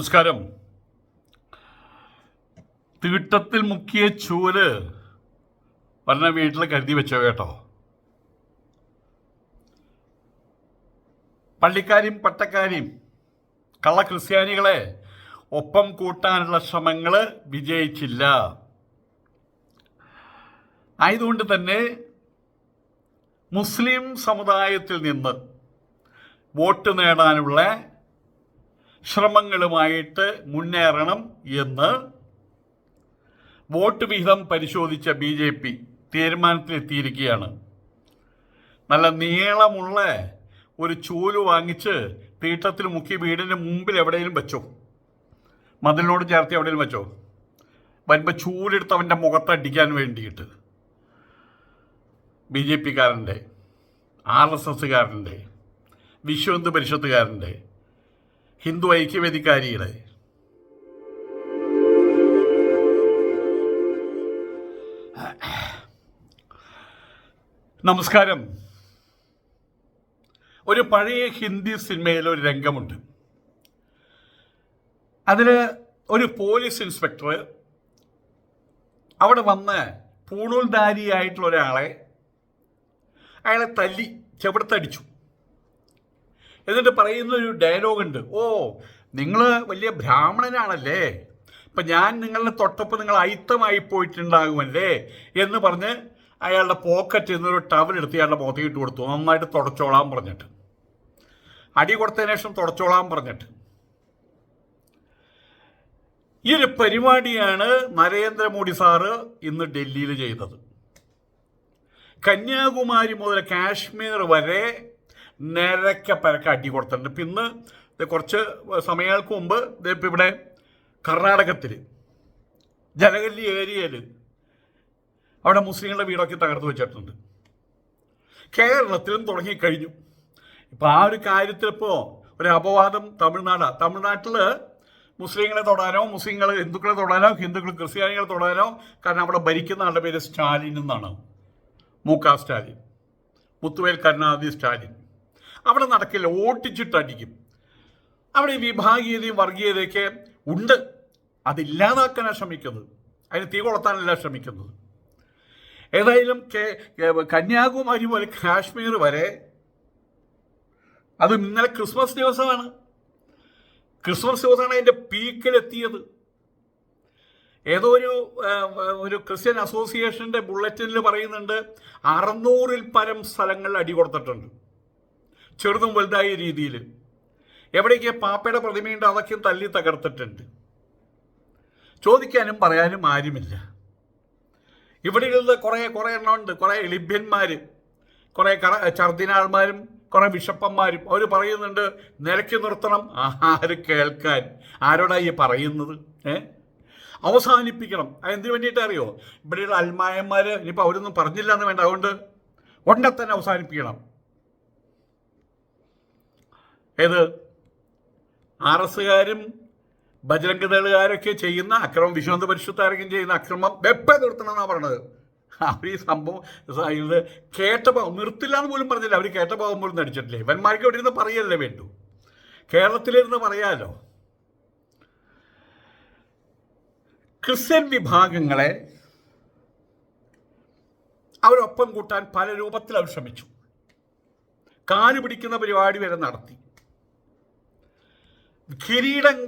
നമസ്കാരം. തീട്ടത്തിൽ മുക്കിയ ചൂൽ പറഞ്ഞ വീട്ടിൽ കരുതി വെച്ചോ കേട്ടോ. പള്ളിക്കാരും പട്ടക്കാരും കള്ള ക്രിസ്ത്യാനികളെ ഒപ്പം കൂട്ടാനുള്ള ശ്രമങ്ങൾ വിജയിച്ചില്ല. ആയതുകൊണ്ട് തന്നെ മുസ്ലിം സമുദായത്തിൽ നിന്ന് വോട്ട് നേടാനുള്ള ശ്രമങ്ങളുമായിട്ട് മുന്നേറണം എന്ന് വോട്ട് വിഹിതം പരിശോധിച്ച ബി ജെ പി തീരുമാനത്തിലെത്തിയിരിക്കുകയാണ്. നല്ല നീളമുള്ള ഒരു ചൂൽ വാങ്ങിച്ച് തീട്ടത്തിൽ മുക്കി വീടിന് മുമ്പിൽ എവിടെയും വെച്ചോ? മതിലിനോട് ചേർത്ത് എവിടെയും വെച്ചോ? വരുമ്പോൾ ചൂലെടുത്ത് അവന്റെ മുഖത്തടിക്കാൻ വേണ്ടിയിട്ട്. ബി ജെ പിക്കാരന്റെ ആർ എസ് എസ്സുകാരന്റെ വിശ്വഹിന്ദു പരിഷത്തുകാരന്റെ ഹിന്ദു ഐക്യവേദിക്കാരിയുടെ നമസ്കാരം. ഒരു പഴയ ഹിന്ദി സിനിമയിൽ ഒരു രംഗമുണ്ട്. അതിൽ ഒരു പോലീസ് ഇൻസ്പെക്ടർ അവിടെ വന്ന് പൂണൂൽദാരിയായിട്ടുള്ള ഒരാളെ അയാളെ തല്ലി ചെവിടത്തടിച്ചു. എന്നിട്ട് പറയുന്ന ഒരു ഡയലോഗ് ഉണ്ട്. ഓ നിങ്ങൾ വലിയ ബ്രാഹ്മണനാണല്ലേ? ഇപ്പം ഞാൻ നിങ്ങളുടെ തൊട്ടപ്പം നിങ്ങൾ അയിത്തമായി പോയിട്ടുണ്ടാകുമല്ലേ? എന്ന് പറഞ്ഞ് അയാളുടെ പോക്കറ്റിൽ നിന്ന് ഒരു ടവൽ എടുത്ത് അയാളുടെ മുഖത്തേക്ക് ഇട്ട് കൊടുത്തു. നന്നായിട്ട് തുടച്ചോളാൻ പറഞ്ഞിട്ട്. അടി കൊടുത്തതിന് ശേഷം തുടച്ചോളാൻ പറഞ്ഞിട്ട്. ഈ ഒരു പരിപാടിയാണ് നരേന്ദ്രമോദി സാറ് ഇന്ന് ഡൽഹിയിൽ ചെയ്തത്. കന്യാകുമാരി മുതൽ കാശ്മീർ വരെ നിരക്ക അടി കൊടുത്തിട്ടുണ്ട്. പിന്നെ കുറച്ച് സമയങ്ങൾക്ക് മുമ്പ് ഇപ്പം ഇവിടെ കർണാടകത്തിൽ ജലഗല്ലി ഏരിയയിൽ അവിടെ മുസ്ലിങ്ങളുടെ വീടൊക്കെ തകർത്ത് വെച്ചിട്ടുണ്ട്. കേരളത്തിലും തുടങ്ങിക്കഴിഞ്ഞു. ഇപ്പം ആ ഒരു കാര്യത്തിൽ ഇപ്പോൾ ഒരു അപവാദം തമിഴ്നാടാണ് തമിഴ്നാട്ടിൽ മുസ്ലിങ്ങളെ തൊടാനോ മുസ്ലിങ്ങൾ ഹിന്ദുക്കളെ തൊടാനോ ഹിന്ദുക്കൾ ക്രിസ്ത്യാനികളെ തൊടാനോ കാരണം അവിടെ ഭരിക്കുന്ന ആളുടെ പേര് സ്റ്റാലിൻ എന്നാണ്. മൂക്ക സ്റ്റാലിൻ. മുത്തുവേൽ കരുണാനിധി സ്റ്റാലിൻ. അവിടെ നടക്കില്ല ഓട്ടിച്ചിട്ടടിക്കും അവിടെ വിഭാഗീയതയും വർഗീയതയൊക്കെ ഉണ്ട്. അതില്ലാതാക്കാനാണ് ശ്രമിക്കുന്നത്. അതിന് തീ കൊളുത്താനല്ല ശ്രമിക്കുന്നത്. ഏതായാലും കന്യാകുമാരി മുതൽ കാശ്മീർ വരെ അത് ഇന്നലെ ക്രിസ്മസ് ദിവസമാണ്. ക്രിസ്മസ് ദിവസമാണ് അതിന്റെ പീക്കിലെത്തിയത്. ഏതോ ഒരു ഒരു ക്രിസ്ത്യൻ അസോസിയേഷന്റെ ബുള്ളറ്റിനിൽ പറയുന്നുണ്ട് അറുന്നൂറിൽ പരം സ്ഥലങ്ങളിൽ അടി കൊടുത്തിട്ടുണ്ട്. ചെറുതും വലുതായ രീതിയിൽ. എവിടേക്ക് പാപ്പയുടെ പ്രതിമയുണ്ട് അതൊക്കെ തല്ലി തകർത്തിട്ടുണ്ട്. ചോദിക്കാനും പറയാനും ആരുമില്ല. ഇവിടെയുള്ള കുറേ കുറേ എണ്ണമുണ്ട് കുറേ ലിഭ്യന്മാർ കുറേ കറ ചർദിനാൾമാരും കുറേ ബിഷപ്പന്മാരും അവർ പറയുന്നുണ്ട് നിലയ്ക്ക് നിർത്തണം. ആര് കേൾക്കാൻ? ആരോടാ ഈ പറയുന്നത്? ഏ? അവസാനിപ്പിക്കണം. അതെന്തിനു വേണ്ടിയിട്ട് അറിയോ? ഇവിടെയുള്ള അൽമായന്മാർ ഇനിയിപ്പോൾ അവരൊന്നും പറഞ്ഞില്ല എന്ന് വേണ്ട. അതുകൊണ്ട് ഉടനെ തന്നെ അവസാനിപ്പിക്കണം. ഏത്? ആർ എസ്സുകാരും ബജരംഗ ദളുകാരൊക്കെ ചെയ്യുന്ന അക്രമം വിശ്വന്ത പരിശുദ്ധാരകം ചെയ്യുന്ന അക്രമം വെപ്പ നിർത്തണമെന്നാണ് പറഞ്ഞത് അവർ ഈ സംഭവം ഇത് കേട്ട ഭാഗം നിർത്തില്ല എന്ന് പോലും പറഞ്ഞില്ല. അവർ കേട്ട ഭാഗം പോലും നടിച്ചിട്ടില്ലേ. ഇവന്മാർക്ക് ഇവിടെ ഇരുന്ന് പറയല്ലേ വേണ്ടു. കേരളത്തിലിരുന്ന് പറയാലോ. ക്രിസ്ത്യൻ വിഭാഗങ്ങളെ അവരൊപ്പം കൂട്ടാൻ പല രൂപത്തിൽ അവർ ശ്രമിച്ചു. കാൽ പിടിക്കുന്ന പരിപാടി വരെ നടത്തി. കിരീടം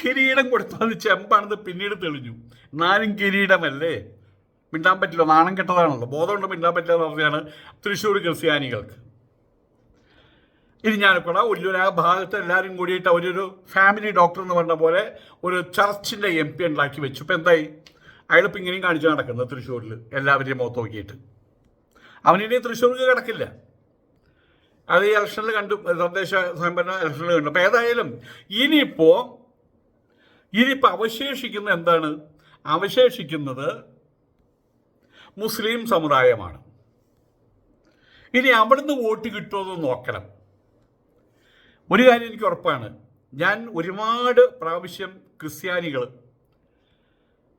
കിരീടം കൊടുത്താൽ ചെമ്പാണെന്ന് പിന്നീട് തെളിഞ്ഞു. എന്നാലും കിരീടമല്ലേ? മിണ്ടാൻ പറ്റില്ല. നാണം കെട്ടതാണല്ലോ. ബോധമുണ്ട് മിണ്ടാൻ പറ്റില്ല എന്ന് പറഞ്ഞാണ് തൃശ്ശൂർ ക്രിസ്ത്യാനികൾക്ക്. ഇനി ഞാനിപ്പോൾ ഒല്ലൂർ ആ ഭാഗത്ത് എല്ലാവരും കൂടിയിട്ട് അവരൊരു ഫാമിലി ഡോക്ടർ എന്ന് പറഞ്ഞ പോലെ ഒരു ചർച്ചിന്റെ എം പി ഉണ്ടാക്കി വെച്ചു. ഇപ്പം എന്തായി? അയാളിപ്പോൾ ഇങ്ങനെയും കാണിച്ചു നടക്കുന്നത് തൃശ്ശൂരിൽ എല്ലാവരെയും മുഖത്ത് നോക്കിയിട്ട്. അവനിനി തൃശ്ശൂർക്ക് കിടക്കില്ല. അത് ഈ ഇലക്ഷനിൽ കണ്ടു തദ്ദേശ സ്വയംഭരണ ഇലക്ഷനിൽ കണ്ടു. അപ്പോൾ ഏതായാലും ഇനിയിപ്പോൾ ഇനിയിപ്പോൾ അവശേഷിക്കുന്ന എന്താണ്? അവശേഷിക്കുന്നത് മുസ്ലിം സമുദായമാണ്. ഇനി അവിടുന്ന് വോട്ട് കിട്ടുമോ നോക്കണം. ഒരു കാര്യം എനിക്ക് ഉറപ്പാണ്. ഞാൻ ഒരുപാട് പ്രാവശ്യം ക്രിസ്ത്യാനികൾ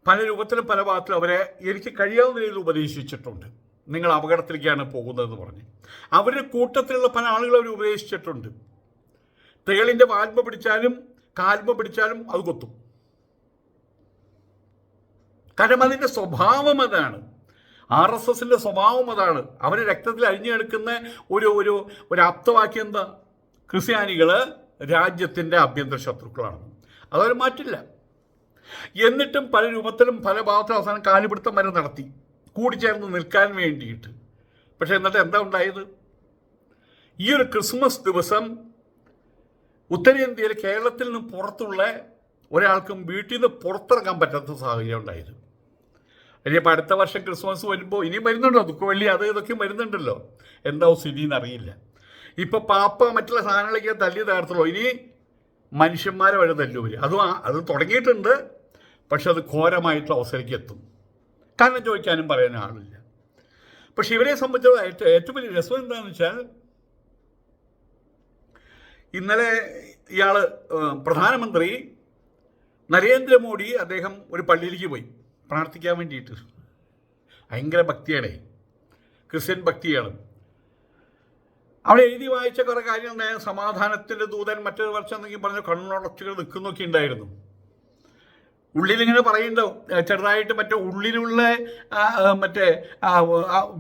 പല രൂപത്തിലും പല ഭാഗത്തിലും അവരെ എനിക്ക് കഴിയാവുന്ന രീതിയിൽ ഉപദേശിച്ചിട്ടുണ്ട്. നിങ്ങൾ അപകടത്തിലേക്കാണ് പോകുന്നതെന്ന് പറഞ്ഞ്. അവരുടെ കൂട്ടത്തിലുള്ള പല ആളുകൾ അവർ ഉപദേശിച്ചിട്ടുണ്ട് തേളിന്റെ വാൽമ പിടിച്ചാലും കാൽമ പിടിച്ചാലും അത് കൊത്തും. കാരണം അതിന്റെ സ്വഭാവം അതാണ്. ആർ എസ് എസിന്റെ സ്വഭാവം അതാണ്. അവർ രക്തത്തിൽ അഴിഞ്ഞു കിടക്കുന്ന ഒരു ഒരു ഒരു ആപ്തവാക്യം എന്താ? ക്രിസ്ത്യാനികൾ രാജ്യത്തിന്റെ ആഭ്യന്തര ശത്രുക്കളാണ്. അതവർ മാറ്റില്ല. എന്നിട്ടും പല രൂപത്തിലും പല ഭാഗത്തും അവസാനം കാലുപിടുത്തം വരെ നടത്തി. കൂടിച്ചേർന്ന് നിൽക്കാൻ വേണ്ടിയിട്ട്. പക്ഷെ എന്നിട്ട് എന്താ ഉണ്ടായത്? ഈ ഒരു ക്രിസ്മസ് ദിവസം ഉത്തരേന്ത്യയിൽ കേരളത്തിൽ നിന്ന് പുറത്തുള്ള ഒരാൾക്കും വീട്ടിൽ നിന്ന് പുറത്തിറങ്ങാൻ പറ്റാത്ത സാഹചര്യം ഉണ്ടായത്. ഇനിയിപ്പോൾ അടുത്ത വർഷം ക്രിസ്മസ് വരുമ്പോൾ ഇനി വരുന്നുണ്ടോ ദുഃഖവെള്ളി അത് ഇതൊക്കെ വരുന്നുണ്ടല്ലോ എന്താവും സ്ഥിതി എന്നറിയില്ല. ഇപ്പോൾ പാപ്പ മറ്റുള്ള സാധനങ്ങളൊക്കെ തല്ലി തകർത്തുള്ളൂ. ഇനി മനുഷ്യന്മാരെ വരെ തല്ലുവരും അതും അത് തുടങ്ങിയിട്ടുണ്ട്. പക്ഷെ അത് ഘോരമായിട്ടുള്ള അവസരയ്ക്ക് എത്തും. കാരണം ചോദിക്കാനും പറയാനും ആളില്ല. പക്ഷെ ഇവരെ സംബന്ധിച്ചിടത്തോളം ഏറ്റവും വലിയ രസം എന്താണെന്ന് വെച്ചാൽ ഇന്നലെ ഇയാൾ പ്രധാനമന്ത്രി നരേന്ദ്രമോദി അദ്ദേഹം ഒരു പള്ളിയിലേക്ക് പോയി പ്രാർത്ഥിക്കാൻ വേണ്ടിയിട്ട്. ഭയങ്കര ഭക്തിയാണ്. ക്രിസ്ത്യൻ ഭക്തിയാണ്. അവിടെ എഴുതി വായിച്ച കുറേ കാര്യങ്ങൾ സമാധാനത്തിന്റെ ദൂതൻ മറ്റൊരു വർഷം എന്നൊക്കെ പറഞ്ഞ് കണ്ണുടച്ചുകൾ നിൽക്കുന്നൊക്കെ ഉണ്ടായിരുന്നു. ഉള്ളിലിങ്ങനെ പറയുന്നുണ്ടാവും ഏ, ചെറുതായിട്ട് മറ്റേ ഉള്ളിലുള്ള മറ്റേ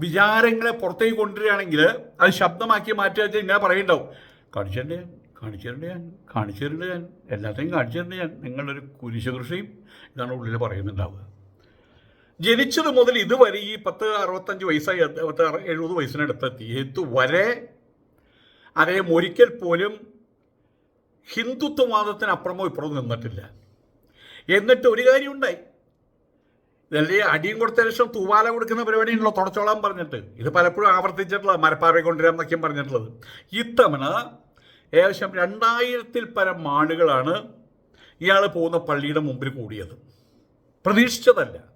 വിചാരങ്ങളെ പുറത്തേക്ക് കൊണ്ടുവരികയാണെങ്കിൽ അത് ശബ്ദമാക്കി മാറ്റി വെച്ചാൽ ഇങ്ങനെ പറയുന്നുണ്ടാവും. കാണിച്ചിട്ടുണ്ട് ഞാൻ കാണിച്ചിട്ടുണ്ട് ഞാൻ കാണിച്ചിട്ടുണ്ട് ഞാൻ എല്ലാത്തെയും കാണിച്ചിട്ടുണ്ട് ഞാൻ. നിങ്ങളൊരു കുരിശകൃഷിയും ഇതാണ് ഉള്ളിൽ പറയുന്നുണ്ടാവുക. ജനിച്ചത് മുതൽ ഇതുവരെ ഈ പത്ത് അറുപത്തഞ്ച് വയസ്സായി പത്ത് എഴുപത് വയസ്സിനടുത്തെത്തി. ഇതുവരെ അദ്ദേഹം ഒരിക്കൽ പോലും ഹിന്ദുത്വവാദത്തിനപ്പുറമോ ഇപ്പുറമോ നിന്നിട്ടില്ല. എന്നിട്ട് ഒരു കാര്യം ഉണ്ടായി ഇതല്ലേ അടിയും കൊടുത്ത ശേഷം തൂവാല കൊടുക്കുന്ന പരിപാടിയാണല്ലോ തുടച്ചോളാം പറഞ്ഞിട്ട്. ഇത് പലപ്പോഴും ആവർത്തിച്ചിട്ടുള്ള മരപ്പാറ കൊണ്ടുവരാൻ എന്നൊക്കെയും പറഞ്ഞിട്ടുള്ളത്. ഇത്തവണ ഏകദേശം രണ്ടായിരത്തിൽ പരം ആളുകളാണ് ഇയാൾ പോകുന്ന പള്ളിയുടെ മുമ്പിൽ കൂടിയത്. പ്രതീക്ഷിച്ചതല്ല.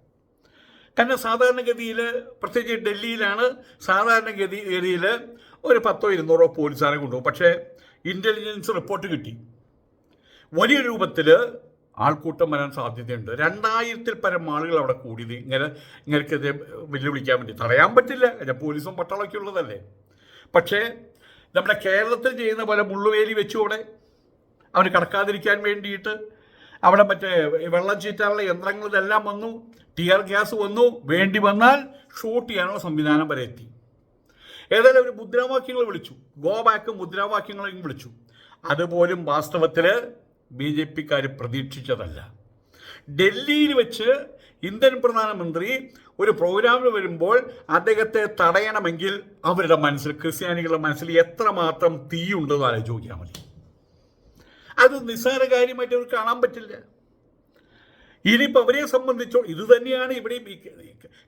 കാരണം സാധാരണഗതിയിൽ പ്രത്യേകിച്ച് ഡൽഹിയിലാണ് സാധാരണഗതി ഗതിയിൽ ഒരു പത്തോ ഇരുന്നൂറോ പോലീസുകാരെ കൊണ്ടുപോകും. പക്ഷേ ഇന്റലിജൻസ് റിപ്പോർട്ട് കിട്ടി. വലിയ രൂപത്തിൽ ആൾക്കൂട്ടം വരാൻ സാധ്യതയുണ്ട്. രണ്ടായിരത്തിൽ പരം ആളുകൾ അവിടെ കൂടിയത് ഇങ്ങനെ ഇങ്ങനെക്കെതിരെ വെല്ലുവിളിക്കാൻ വേണ്ടി. തടയാൻ പറ്റില്ല. പോലീസും പട്ടാളമൊക്കെ ഉള്ളതല്ലേ? പക്ഷേ നമ്മുടെ കേരളത്തിൽ ചെയ്യുന്ന പോലെ മുള്ളുവേലി വെച്ചു അവിടെ അവർ കടക്കാതിരിക്കാൻ വേണ്ടിയിട്ട്? അവിടെ മറ്റേ വെള്ളം ചീറ്റാനുള്ള യന്ത്രങ്ങൾ ഇതെല്ലാം വന്നു. ടിയർ ഗ്യാസ് വന്നു. വേണ്ടി വന്നാൽ ഷൂട്ട് ചെയ്യാനുള്ള സംവിധാനം വരെ എത്തി. ഏതായാലും അവർ മുദ്രാവാക്യങ്ങൾ വിളിച്ചു. ഗോ ബാക്ക് മുദ്രാവാക്യങ്ങളെയും വിളിച്ചു. അതുപോലും വാസ്തവത്തിൽ ബി ജെ പിക്കാർ പ്രതീക്ഷിച്ചതല്ല. ഡൽഹിയിൽ വെച്ച് ഇന്ത്യൻ പ്രധാനമന്ത്രി ഒരു പ്രോഗ്രാമിൽ വരുമ്പോൾ അദ്ദേഹത്തെ തടയണമെങ്കിൽ അവരുടെ മനസ്സിൽ ക്രിസ്ത്യാനികളുടെ മനസ്സിൽ എത്രമാത്രം തീയുണ്ടെന്ന് ആലോചിക്കാൻ മതി അത് നിസ്സാര കാര്യമായിട്ട് അവർക്ക് കാണാൻ പറ്റില്ല. ഇനിയിപ്പോൾ അവരെ സംബന്ധിച്ചോ ഇത് തന്നെയാണ് ഇവിടെ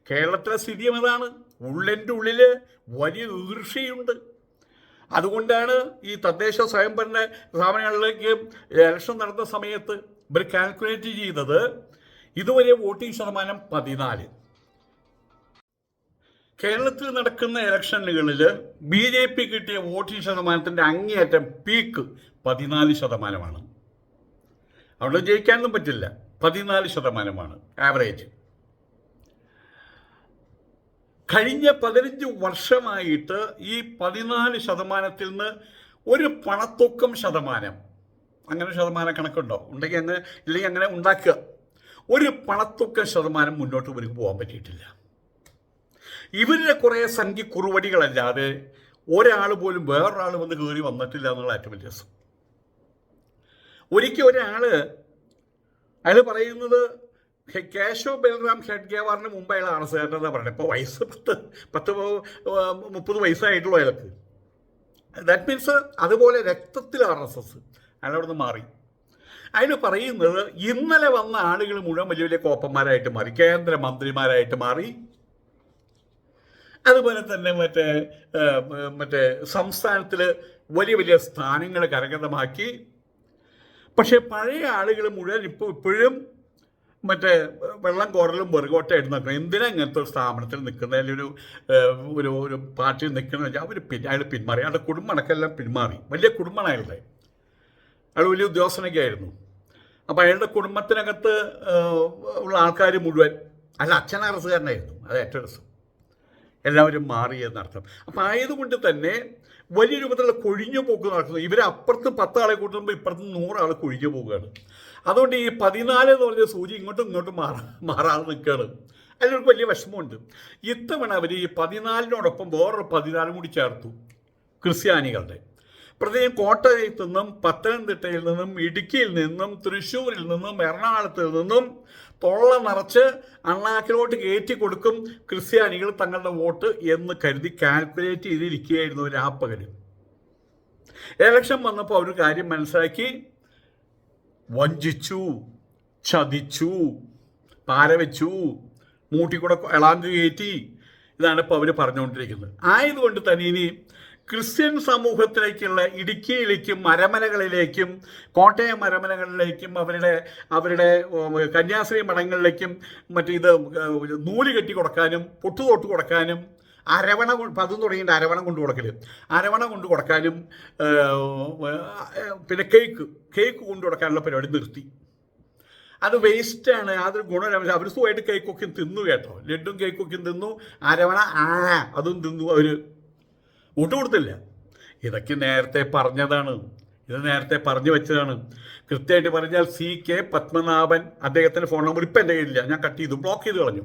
കേരളത്തിലെ സ്ഥിതിയും അതാണ്. ഉള്ളിന്റെ ഉള്ളിൽ വലിയ ഈർഷ്യയുണ്ട് അതുകൊണ്ടാണ് ഈ തദ്ദേശ സ്വയംഭരണ സ്ഥാപനങ്ങളിലേക്ക് ഇലക്ഷൻ നടന്ന സമയത്ത് ഇവർ കാൽക്കുലേറ്റ് ചെയ്തത് ഇതുവരെ വോട്ടിംഗ് ശതമാനം പതിനാല്. കേരളത്തിൽ നടക്കുന്ന ഇലക്ഷനുകളിൽ ബി ജെ പി കിട്ടിയ വോട്ടിംഗ് ശതമാനത്തിന്റെ അങ്ങേയറ്റം പീക്ക് പതിനാല് ശതമാനമാണ്. അവിടെ ജയിക്കാനൊന്നും പറ്റില്ല. പതിനാല് ശതമാനമാണ്. ആവറേജ്. കഴിഞ്ഞ പതിനഞ്ച് വർഷമായിട്ട് ഈ പതിനാല് ശതമാനത്തിൽ നിന്ന് ഒരു പണത്തൂക്കം ശതമാനം അങ്ങനെ ശതമാനം കണക്കുണ്ടോ? ഉണ്ടെങ്കിൽ അങ്ങനെ ഇല്ലെങ്കിൽ അങ്ങനെ ഉണ്ടാക്കുക. ഒരു പണത്തൂക്കം ശതമാനം മുന്നോട്ട് ഇവർക്ക് പോകാൻ പറ്റിയിട്ടില്ല. ഇവരുടെ കുറേ സംഖ്യ കുറുവടികളല്ലാതെ ഒരാൾ പോലും വേറൊരാൾ വന്ന് കയറി വന്നിട്ടില്ല എന്നുള്ള ഏറ്റവും രസം. ഒരിക്കൽ ഒരാൾ അയാൾ പറയുന്നത് കേശവ് ബൽറാം ഷെഡ്ഗേവാറിന് മുമ്പ് അയാൾ ആർ എസ് കാരനെന്നാണ് പറയുന്നത് ഇപ്പോൾ വയസ്സ് പത്ത് പത്ത് മുപ്പത് വയസ്സായിട്ടുള്ളൂ അയാൾക്ക്. ദാറ്റ് മീൻസ് അതുപോലെ രക്തത്തിൽ ആർ എസ് എസ് അയാളവിടുന്ന് മാറി. അതിന് പറയുന്നത് ഇന്നലെ വന്ന ആളുകൾ മുഴുവൻ വലിയ വലിയ കോപ്പന്മാരായിട്ട് മാറി കേന്ദ്രമന്ത്രിമാരായിട്ട് മാറി. അതുപോലെ തന്നെ മറ്റേ മറ്റേ സംസ്ഥാനത്തിൽ വലിയ വലിയ സ്ഥാനങ്ങൾ കരകതമാക്കി പക്ഷേ പഴയ ആളുകൾ മുഴുവൻ ഇപ്പോൾ ഇപ്പോഴും മറ്റേ വെള്ളം കോരലും വെറുകോട്ടായിട്ട് നിൽക്കണം. എന്തിനാ ഇങ്ങനത്തെ ഒരു സ്ഥാപനത്തിൽ നിൽക്കുന്ന അല്ലെങ്കിൽ ഒരു ഒരു ഒരു പാർട്ടിയിൽ നിൽക്കുന്ന വെച്ചാൽ അവർ പിൻ അയാൾ പിന്മാറി. അയാളുടെ കുടുംബമടക്കെല്ലാം പിന്മാറി. വലിയ കുടുംബമാണ് അയാളുടെ. അയാൾ വലിയ ഉദ്യോഗസ്ഥനൊക്കെ ആയിരുന്നു. അപ്പോൾ അയാളുടെ കുടുംബത്തിനകത്ത് ഉള്ള ആൾക്കാർ മുഴുവൻ അല്ല അച്ഛൻ അറസുകാരനായിരുന്നു അത് ഏറ്റവും രസം. എല്ലാവരും മാറി എന്നർത്ഥം അപ്പം ആയതുകൊണ്ട് തന്നെ വലിയ രൂപത്തിലുള്ള കൊഴിഞ്ഞു പോക്ക് നടക്കുന്നു. ഇവരപ്പുറത്ത് അപ്പുറത്ത് പത്ത് ആളെ കൂട്ടുമ്പോൾ ഇപ്പുറത്ത് നൂറാൾ കൊഴിഞ്ഞു പോവുകയാണ്. അതുകൊണ്ട് ഈ പതിനാല് എന്ന് പറഞ്ഞ സൂചി ഇങ്ങോട്ടും ഇങ്ങോട്ടും മാറാ മാറാതെ നിൽക്കുകയാണ്. അതിനൊരു വലിയ വിഷമമുണ്ട്. ഇത്തവണ അവർ ഈ പതിനാലിനോടൊപ്പം വേറൊരു പതിനാലും കൂടി ചേർത്തു. ക്രിസ്ത്യാനികളുടെ. പ്രത്യേകം കോട്ടയത്തു നിന്നും പത്തനംതിട്ടയിൽ നിന്നും ഇടുക്കിയിൽ നിന്നും തൃശ്ശൂരിൽ നിന്നും എറണാകുളത്തിൽ നിന്നും തൊള്ള നിറച്ച് അണ്ണാക്കിലോട്ട് കയറ്റി കൊടുക്കും ക്രിസ്ത്യാനികൾ തങ്ങളുടെ വോട്ട് എന്ന് കരുതി കാൽക്കുലേറ്റ് ചെയ്തിരിക്കുകയായിരുന്നു രാപ്പകൽ ഇലക്ഷൻ വന്നപ്പോൾ അവർ കാര്യം മനസ്സിലാക്കി. വഞ്ചിച്ചു ചതിച്ചു പാരവെച്ചു മൂട്ടിക്കൂടെ എളാങ്ക് കയറ്റി. ഇതാണ് ഇപ്പോൾ അവർ പറഞ്ഞുകൊണ്ടിരിക്കുന്നത്. ആയതുകൊണ്ട് തന്നെ ഇനി ക്രിസ്ത്യൻ സമൂഹത്തിലേക്കുള്ള ഇടുക്കിയിലേക്കും മരമനകളിലേക്കും കോട്ടയം മരമനകളിലേക്കും അവരുടെ അവരുടെ കന്യാസ്ത്രീ മഠങ്ങളിലേക്കും മറ്റേ ഇത് നൂൽ കെട്ടി കൊടുക്കാനും പൊട്ടുതൊട്ട് കൊടുക്കാനും അരവണ അതും തുടങ്ങിയിട്ട് അരവണ കൊണ്ട് കൊടുക്കൽ അരവണ കൊണ്ട് കൊടുക്കാനും പിന്നെ കേക്ക് കേക്ക് കൊണ്ട് കൊടുക്കാനുള്ള പരിപാടി നിർത്തി. അത് വേസ്റ്റാണ് അതൊരു ഗുണമില്ല അവർ സുഖമായിട്ട് കേക്കൊക്കെ തിന്നു കേട്ടോ. ലഡും കേക്കൊക്കെ തിന്നു. അരവണ ആ അതും തിന്നു. അവർ വോട്ട് കൊടുത്തില്ല. ഇതൊക്കെ നേരത്തെ പറഞ്ഞതാണ്. ഇത് നേരത്തെ പറഞ്ഞു വെച്ചതാണ്. കൃത്യമായിട്ട് പറഞ്ഞാൽ സി കെ പത്മനാഭൻ അദ്ദേഹത്തിന്റെ ഫോൺ നമ്പർ ഇപ്പം എന്റെ കയ്യിലില്ല. ഞാൻ കട്ട് ചെയ്തു ബ്ലോക്ക് ചെയ്ത് കളഞ്ഞു.